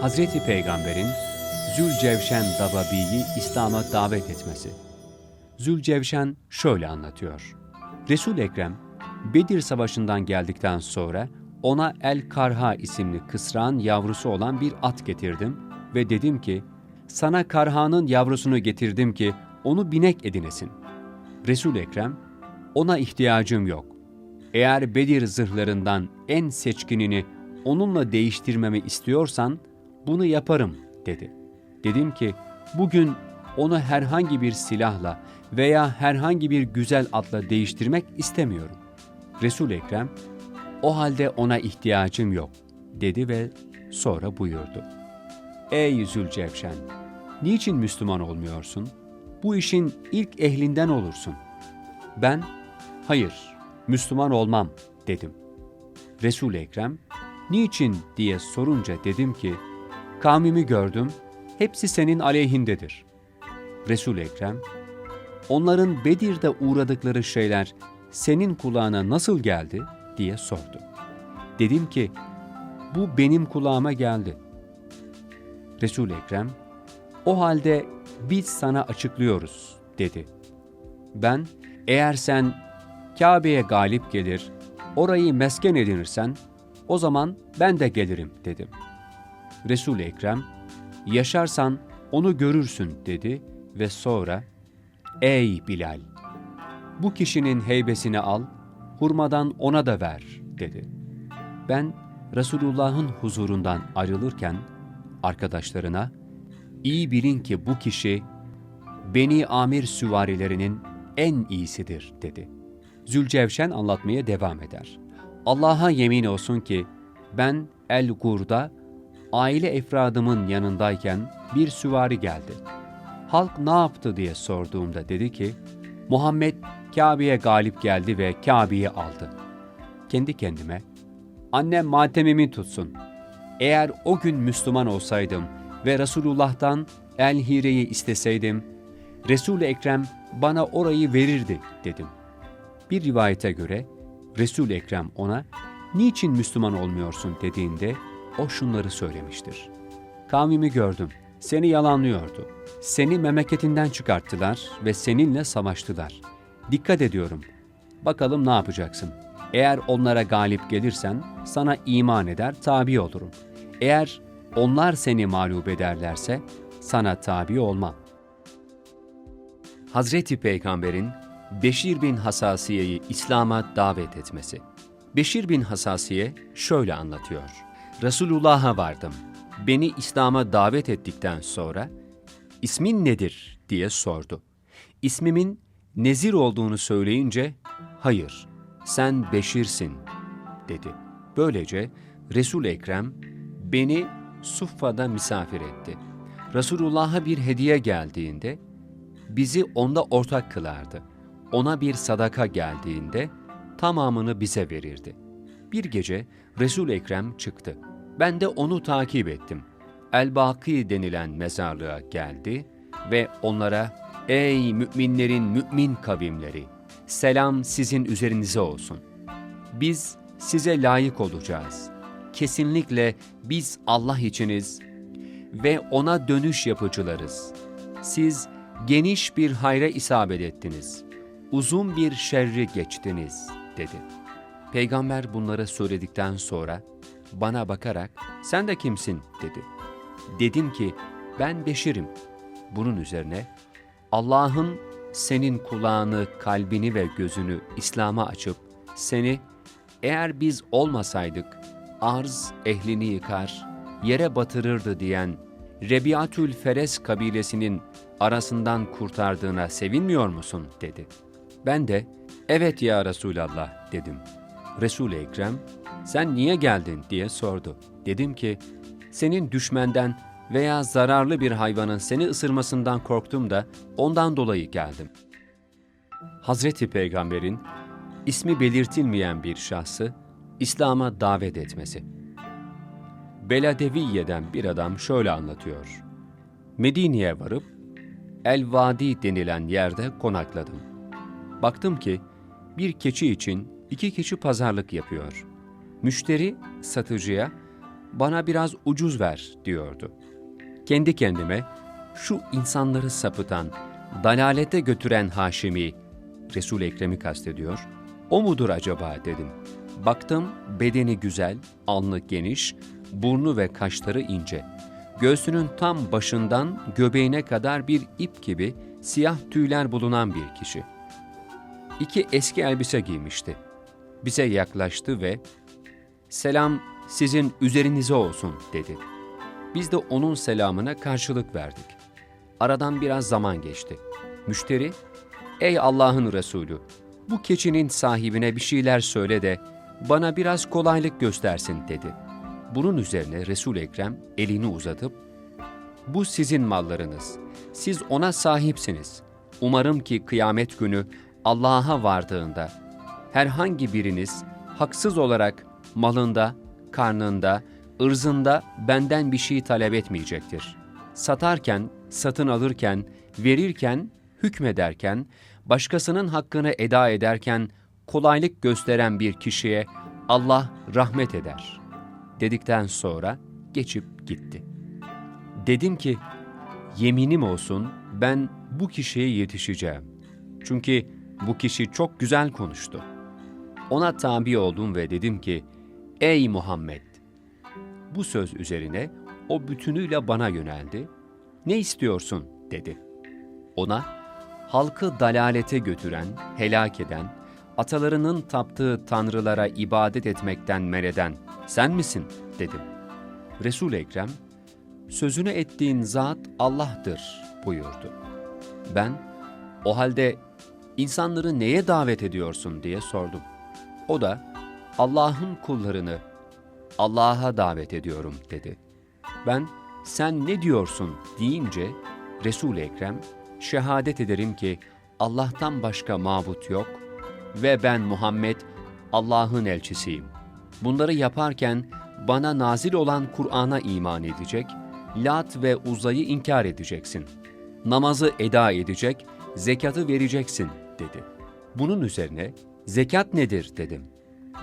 Hazreti Peygamber'in Zülcevşen Dababi'yi İslam'a davet etmesi. Zülcevşen şöyle anlatıyor. Resul Ekrem Bedir Savaşı'ndan geldikten sonra ona El Karha isimli kısrağın yavrusu olan bir at getirdim ve dedim ki sana Karha'nın yavrusunu getirdim ki onu binek edinesin. Resul Ekrem ona ihtiyacım yok. Eğer Bedir zırhlarından en seçkinini onunla değiştirmemi istiyorsan bunu yaparım dedi. Dedim ki bugün onu herhangi bir silahla veya herhangi bir güzel atla değiştirmek istemiyorum. Resul Ekrem o halde ona ihtiyacım yok dedi ve sonra buyurdu. Ey Zülcevşen! Niçin Müslüman olmuyorsun? Bu işin ilk ehlinden olursun. Ben, hayır, Müslüman olmam dedim. resul Ekrem, niçin diye sorunca dedim ki, kavmimi gördüm, hepsi senin aleyhindedir. resul Ekrem, onların Bedir'de uğradıkları şeyler senin kulağına nasıl geldi diye sordu. Dedim ki, bu benim kulağıma geldi. resul Ekrem, o halde biz sana açıklıyoruz dedi. Ben, eğer sen Kabe'ye galip gelir, orayı mesken edinirsen, o zaman ben de gelirim dedim. Resul Ekrem, yaşarsan onu görürsün dedi ve sonra, Ey Bilal! Bu kişinin heybesini al, hurmadan ona da ver dedi. Ben Resulullah'ın huzurundan ayrılırken arkadaşlarına, iyi bilin ki bu kişi Beni Amir süvarilerinin en iyisidir dedi. Zülcevşen anlatmaya devam eder. Allah'a yemin olsun ki ben El Gur'da aile efradımın yanındayken bir süvari geldi. Halk ne yaptı diye sorduğumda dedi ki Muhammed Kabe'ye galip geldi ve Kabe'yi aldı. Kendi kendime annem matemimi tutsun. Eğer o gün Müslüman olsaydım ve Resulullah'tan El Hire'yi isteseydim, Resul-i Ekrem bana orayı verirdi dedim. Bir rivayete göre Resul-i Ekrem ona niçin Müslüman olmuyorsun dediğinde o şunları söylemiştir. Kavmimi gördüm, seni yalanlıyordu. Seni memleketinden çıkarttılar ve seninle savaştılar. Dikkat ediyorum. Bakalım ne yapacaksın? Eğer onlara galip gelirsen sana iman eder, tabi olurum. Eğer onlar seni mağlup ederlerse sana tabi olmam. Hazreti Peygamber'in Beşir bin Hasasiye'yi İslam'a davet etmesi. Beşir bin Hasasiye şöyle anlatıyor. Resulullah'a vardım. Beni İslam'a davet ettikten sonra ismin nedir diye sordu. İsmimin Nezir olduğunu söyleyince hayır sen Beşir'sin dedi. Böylece Resul Ekrem beni Suffa'da misafir etti. Resulullah'a bir hediye geldiğinde bizi onda ortak kılardı. Ona bir sadaka geldiğinde tamamını bize verirdi. Bir gece Resul Ekrem çıktı. Ben de onu takip ettim. El-Baki denilen mezarlığa geldi ve onlara Ey müminlerin mümin kavimleri! Selam sizin üzerinize olsun. Biz size layık olacağız. Kesinlikle biz Allah içiniz ve ona dönüş yapıcılarız. Siz geniş bir hayra isabet ettiniz. Uzun bir şerri geçtiniz, dedi. Peygamber bunları söyledikten sonra bana bakarak sen de kimsin, dedi. Dedim ki ben Beşir'im. Bunun üzerine Allah'ın senin kulağını, kalbini ve gözünü İslam'a açıp seni eğer biz olmasaydık arz ehlini yıkar, yere batırırdı diyen Rebiatül Feres kabilesinin arasından kurtardığına sevinmiyor musun? dedi. Ben de evet ya Resulallah dedim. Resul-i Ekrem sen niye geldin diye sordu. Dedim ki senin düşmenden veya zararlı bir hayvanın seni ısırmasından korktum da ondan dolayı geldim. Hazreti Peygamber'in ismi belirtilmeyen bir şahsı İslam'a davet etmesi. Beladeviye'den bir adam şöyle anlatıyor. Medine'ye varıp El Vadi denilen yerde konakladım. Baktım ki bir keçi için iki keçi pazarlık yapıyor. Müşteri satıcıya bana biraz ucuz ver diyordu. Kendi kendime şu insanları sapıtan, dalalete götüren Haşimi, Resul Ekrem'i kastediyor, o mudur acaba dedim. Baktım bedeni güzel, alnı geniş, burnu ve kaşları ince. Göğsünün tam başından göbeğine kadar bir ip gibi siyah tüyler bulunan bir kişi. İki eski elbise giymişti. Bize yaklaştı ve "Selam sizin üzerinize olsun." dedi. Biz de onun selamına karşılık verdik. Aradan biraz zaman geçti. Müşteri, "Ey Allah'ın Resulü, bu keçinin sahibine bir şeyler söyle de bana biraz kolaylık göstersin." dedi. Bunun üzerine Resul Ekrem elini uzatıp bu sizin mallarınız. Siz ona sahipsiniz. Umarım ki kıyamet günü Allah'a vardığında herhangi biriniz haksız olarak malında, karnında, ırzında benden bir şey talep etmeyecektir. Satarken, satın alırken, verirken, hükmederken, başkasının hakkını eda ederken kolaylık gösteren bir kişiye Allah rahmet eder. Dedikten sonra geçip gitti. Dedim ki, yeminim olsun ben bu kişiye yetişeceğim. Çünkü bu kişi çok güzel konuştu. Ona tabi oldum ve dedim ki, ey Muhammed! Bu söz üzerine o bütünüyle bana yöneldi. Ne istiyorsun dedi. Ona, halkı dalalete götüren, helak eden, atalarının taptığı tanrılara ibadet etmekten mereden sen misin dedim. resul Ekrem, sözünü ettiğin zat Allah'tır buyurdu. Ben, o halde insanları neye davet ediyorsun diye sordum. O da, Allah'ın kullarını Allah'a davet ediyorum dedi. Ben, sen ne diyorsun deyince, Resul-i Ekrem, şehadet ederim ki Allah'tan başka mabut yok ve ben Muhammed Allah'ın elçisiyim. Bunları yaparken bana nazil olan Kur'an'a iman edecek, Lat ve Uzay'ı inkar edeceksin. Namazı eda edecek, zekatı vereceksin dedi. Bunun üzerine zekat nedir dedim.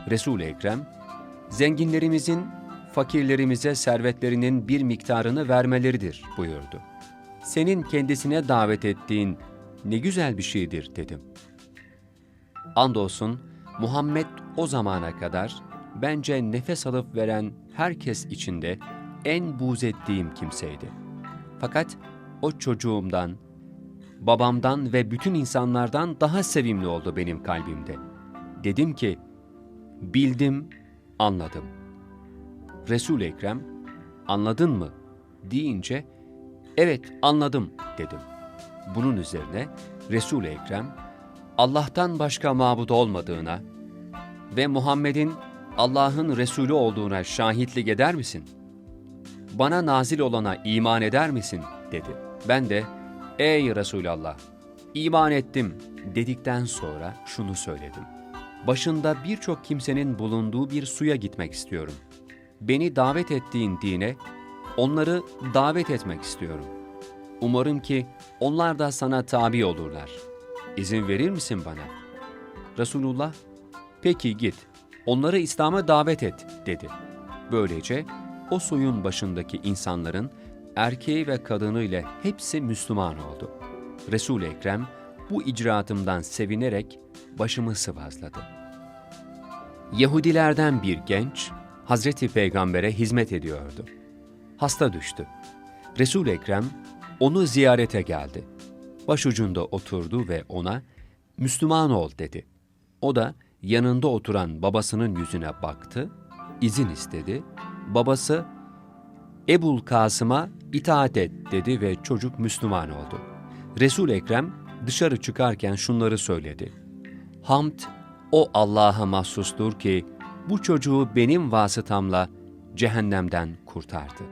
Resul-i Ekrem, zenginlerimizin fakirlerimize servetlerinin bir miktarını vermeleridir buyurdu. Senin kendisine davet ettiğin ne güzel bir şeydir dedim. Andolsun Muhammed o zamana kadar bence nefes alıp veren herkes içinde en buz ettiğim kimseydi. Fakat o çocuğumdan, babamdan ve bütün insanlardan daha sevimli oldu benim kalbimde. Dedim ki, bildim, anladım. resul Ekrem, anladın mı? deyince, evet anladım dedim. Bunun üzerine resul Ekrem, Allah'tan başka mabud olmadığına ve Muhammed'in Allah'ın Resulü olduğuna şahitlik eder misin? Bana nazil olana iman eder misin? dedi. Ben de, ey Resulallah, iman ettim dedikten sonra şunu söyledim. Başında birçok kimsenin bulunduğu bir suya gitmek istiyorum. Beni davet ettiğin dine, onları davet etmek istiyorum. Umarım ki onlar da sana tabi olurlar. İzin verir misin bana? Resulullah, peki git, onları İslam'a davet et, dedi. Böylece o soyun başındaki insanların erkeği ve kadını ile hepsi Müslüman oldu. Resul-i Ekrem bu icraatımdan sevinerek başımı sıvazladı. Yahudilerden bir genç Hazreti Peygamber'e hizmet ediyordu. Hasta düştü. Resul Ekrem onu ziyarete geldi. Başucunda oturdu ve ona Müslüman ol dedi. O da yanında oturan babasının yüzüne baktı, izin istedi. Babası Ebul Kasım'a itaat et dedi ve çocuk Müslüman oldu. Resul Ekrem dışarı çıkarken şunları söyledi. Hamd o Allah'a mahsustur ki bu çocuğu benim vasıtamla cehennemden kurtardı.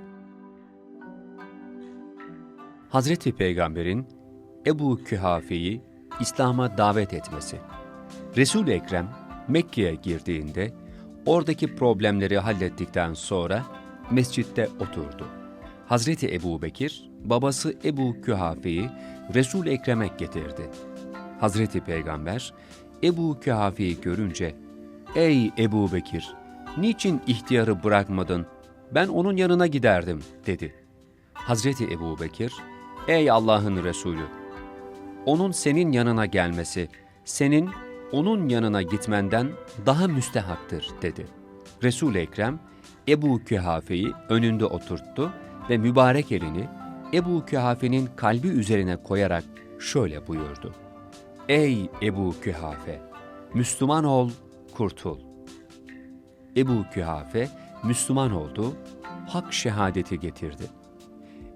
Hazreti Peygamber'in Ebu Kühafe'yi İslam'a davet etmesi. resul Ekrem Mekke'ye girdiğinde oradaki problemleri hallettikten sonra mescitte oturdu. Hazreti Ebu Bekir, babası Ebu Kühafe'yi resul Ekrem'e getirdi. Hazreti Peygamber, Ebu Kühafe'yi görünce, ''Ey Ebu Bekir, niçin ihtiyarı bırakmadın ben onun yanına giderdim dedi. Hazreti Ebu Bekir, ey Allah'ın Resulü, onun senin yanına gelmesi, senin onun yanına gitmenden daha müstehaktır dedi. Resul-i Ekrem, Ebu Kühafe'yi önünde oturttu ve mübarek elini Ebu Kühafe'nin kalbi üzerine koyarak şöyle buyurdu. Ey Ebu Kühafe! Müslüman ol, kurtul. Ebu Kühafe Müslüman oldu, hak şehadeti getirdi.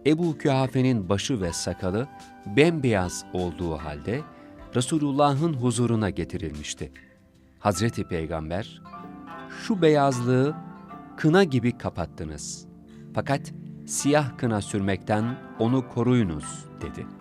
Ebu Kühafe'nin başı ve sakalı bembeyaz olduğu halde Resulullah'ın huzuruna getirilmişti. Hazreti Peygamber, şu beyazlığı kına gibi kapattınız. Fakat siyah kına sürmekten onu koruyunuz dedi.''